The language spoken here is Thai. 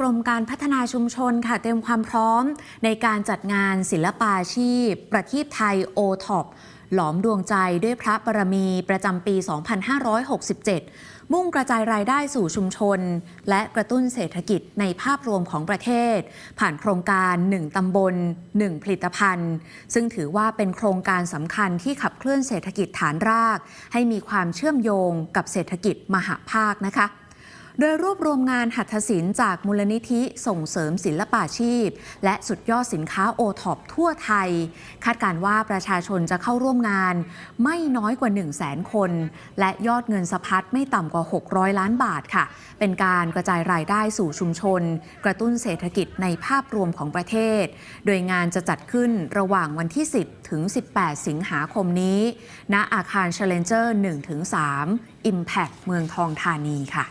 กรมการพัฒนาชุมชนค่ะเตรียมความพร้อมในการจัดงานศิลปาชีพ ประทีปไทยโอท็อปหลอมดวงใจด้วยพระบารมีประจำปี 2567 มุ่งกระจายรายได้สู่ชุมชน และกระตุ้นเศรษฐกิจในภาพรวมของประเทศ ผ่านโครงการ 1 ตำบล 1 ผลิตภัณฑ์ ซึ่งถือว่าเป็นโครงการสำคัญที่ขับเคลื่อนเศรษฐกิจฐานราก ให้มีความเชื่อมโยงกับเศรษฐกิจมหาภาคนะคะ โดยรวบรวมงานหัตถศิลป์จากมูลนิธิส่งเสริมศิลปาชีพ และสุดยอดสินค้าโอท็อปทั่วไทย คาดการว่าประชาชนจะเข้าร่วมงานไม่น้อยกว่า 1 0 0 0 0แสนคน และยอดเงินสะพัดไม่ต่ำกว่า 600 ล้านบาทค่ะ เป็นการกระจายรายได้สู่ชุมชน กระตุ้นเศรษฐกิจในภาพรวมของประเทศ โดยงานจะจัดขึ้นระหว่างวันที่ 10 ถึง 18 สิงหาคมนี้ ณอาคาร Challenger 1-3 Impact เมืองทองธานีค่ะ